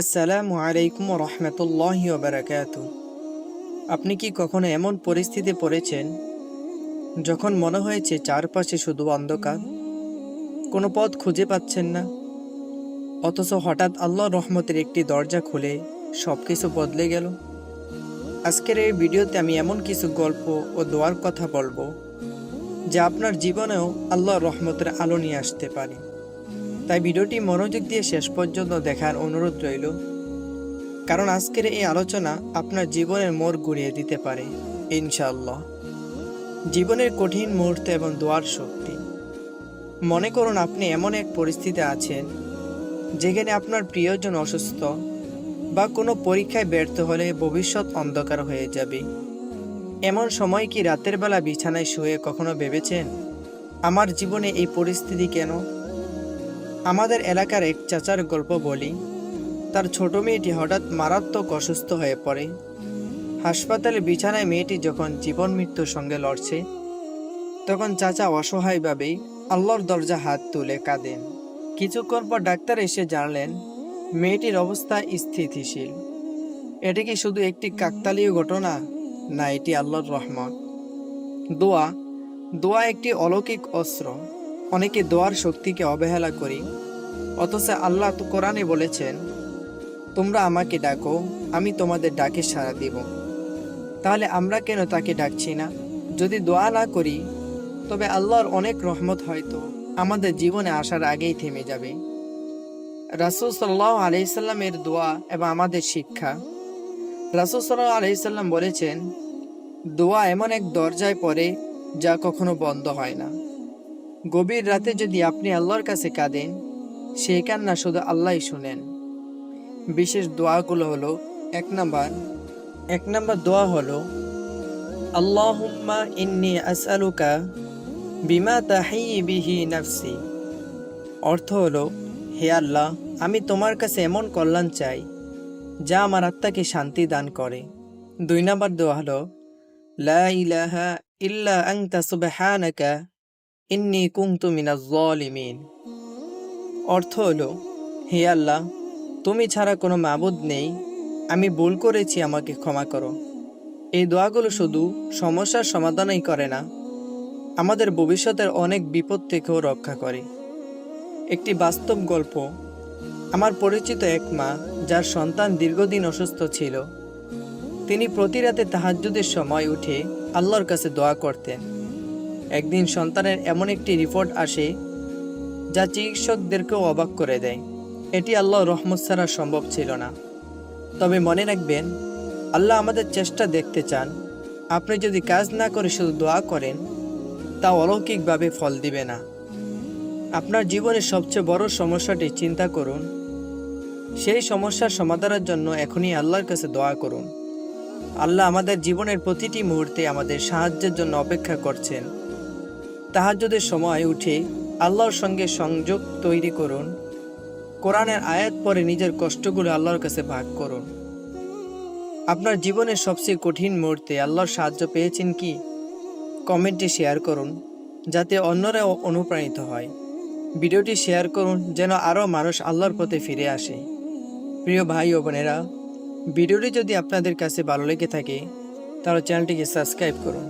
আসসালামু আলাইকুম রহমতুল্লাহ বারাকাত আপনি কি কখনো এমন পরিস্থিতি পড়েছেন যখন মনে হয়েছে চারপাশে শুধু অন্ধকার? কোনো পথ খুঁজে পাচ্ছেন না? অথচ হঠাৎ আল্লাহ রহমতের একটি দরজা খুলে সব কিছু বদলে গেল। আজকের এই ভিডিওতে আমি এমন কিছু গল্প ও দোয়ার কথা বলব যা আপনার জীবনেও আল্লাহ রহমতের আলো নিয়ে আসতে পারে। তাই ভিডিওটি মনোযোগ দিয়ে শেষ পর্যন্ত দেখার অনুরোধ রইল। কারণ আজকের এই আলোচনা আপনার জীবনের মোড় ঘুরিয়ে দিতে পারে, ইনশাআল্লাহ। জীবনের কঠিন মুহূর্ত এবং দোয়ার শক্তি। মনে করুন আপনি এমন এক পরিস্থিতি আছেন, যেখানে আপনার প্রিয়জন অসুস্থ বা কোনো পরীক্ষায় ব্যর্থ হলে ভবিষ্যৎ অন্ধকার হয়ে যাবে। এমন সময় কি রাতের বেলা বিছানায় শুয়ে কখনো ভেবেছেন, আমার জীবনে এই পরিস্থিতি কেন? আমাদের এলাকার এক চাচার গল্প বলি। তার ছোট মেয়েটি হঠাৎ মারাত্মক অসুস্থ হয়ে পড়ে। হাসপাতালে বিছানায় মেয়েটি যখন জীবন মৃত্যুর সঙ্গে লড়ছে, তখন চাচা অসহায়ভাবে আল্লাহর দরজা হাত তুলে কাঁদেন। কিছুক্ষণ পর ডাক্তার এসে জানলেন, মেয়েটির অবস্থা স্থিতিশীল। এটি কি শুধু একটি কাকতালীয় ঘটনা, না এটি আল্লাহর রহমত? দোয়া দোয়া একটি অলৌকিক অস্ত্র। অনেকে দোয়ার শক্তিকে অবহেলা করি। অথচ আল্লাহ তো কোরআনে বলেছেন, তোমরা আমাকে ডাকো, আমি তোমাদের ডাকে সাড়া দিব। তাহলে আমরা কেন তাকে ডাকছি না? যদি দোয়া না করি, তবে আল্লাহর অনেক রহমত হয়তো আমাদের জীবনে আসার আগেই থেমে যাবে। রাসুল সাল্লাহ আলাইসাল্লামের দোয়া এবং আমাদের শিক্ষা। রাসুল সাল্লাহ আলাইসাল্লাম বলেছেন, দোয়া এমন এক দরজায় পড়ে যা কখনো বন্ধ হয় না। গভীর রাতে যদি আপনি আল্লাহর কাছে কাঁদেন, সেই কান্না শুধু আল্লাহই শুনেন। বিশেষ দোয়াগুলো হলো, এক নাম্বার এক নাম্বার দোয়া হলো, আল্লাহুম্মা ইন্নি আসআলুকা বিমা তাহিয়ি বিহি নাফসি। অর্থ হলো, হে আল্লাহ, আমি তোমার কাছে এমন কল্যাণ চাই, যা আমার আত্মাকে শান্তি দান করে। দুই নাম্বার দোয়া হলো, লা ইলাহা ইল্লা আনতা সুবহানাকা ইন্নি কুনতু মিনাজ জালিমিন অর্থ হলো, হে আল্লাহ, তুমি ছাড়া কোনো মাবুদ নেই। আমি ভুল করেছি, আমাকে ক্ষমা করো। এই দোয়াগুলো শুধু সমস্যার সমাধানই করে না, আমাদের ভবিষ্যতের অনেক বিপদ থেকেও রক্ষা করে। একটি বাস্তব গল্প। আমার পরিচিত এক মা, যার সন্তান দীর্ঘদিন অসুস্থ ছিল। তিনি প্রতি রাতে তাহাজ্জুদের সময় উঠে আল্লাহর কাছে দোয়া করতেন। একদিন সন্তানের এমন একটি রিপোর্ট আসে, যা চিকিৎসকদেরকেও অবাক করে দেয়। এটি আল্লাহ রহমত ছাড়া সম্ভব ছিল না। তবে মনে রাখবেন, আল্লাহ আমাদের চেষ্টা দেখতে চান। আপনি যদি কাজ না করে শুধু দোয়া করেন, তা অলৌকিকভাবে ফল দিবে না। আপনার জীবনের সবচেয়ে বড় সমস্যাটি চিন্তা করুন। সেই সমস্যার সমাধানের জন্য এখনই আল্লাহর কাছে দোয়া করুন। আল্লাহ আমাদের জীবনের প্রতিটি মুহূর্তে আমাদের সাহায্যের জন্য অপেক্ষা করছেন। তাহাজ্জুদের সময় উঠে আল্লাহর সঙ্গে সংযোগ তৈরি করুন। কোরআনের আয়াত পরে নিজের কষ্টগুলো আল্লাহর কাছে ভাগ করুন। আপনার জীবনের সবচেয়ে কঠিন মুহূর্তে আল্লাহর সাহায্য পেয়েছেন কি? কমেন্টে শেয়ার করুন, যাতে অন্যরাও অনুপ্রাণিত হয়। ভিডিওটি শেয়ার করুন, যেন আরও মানুষ আল্লাহর পথে ফিরে আসে। প্রিয় ভাই ও বোনেরা, ভিডিওটি যদি আপনাদের কাছে ভালো লেগে থাকে, তাহলে চ্যানেলটিকে সাবস্ক্রাইব করুন।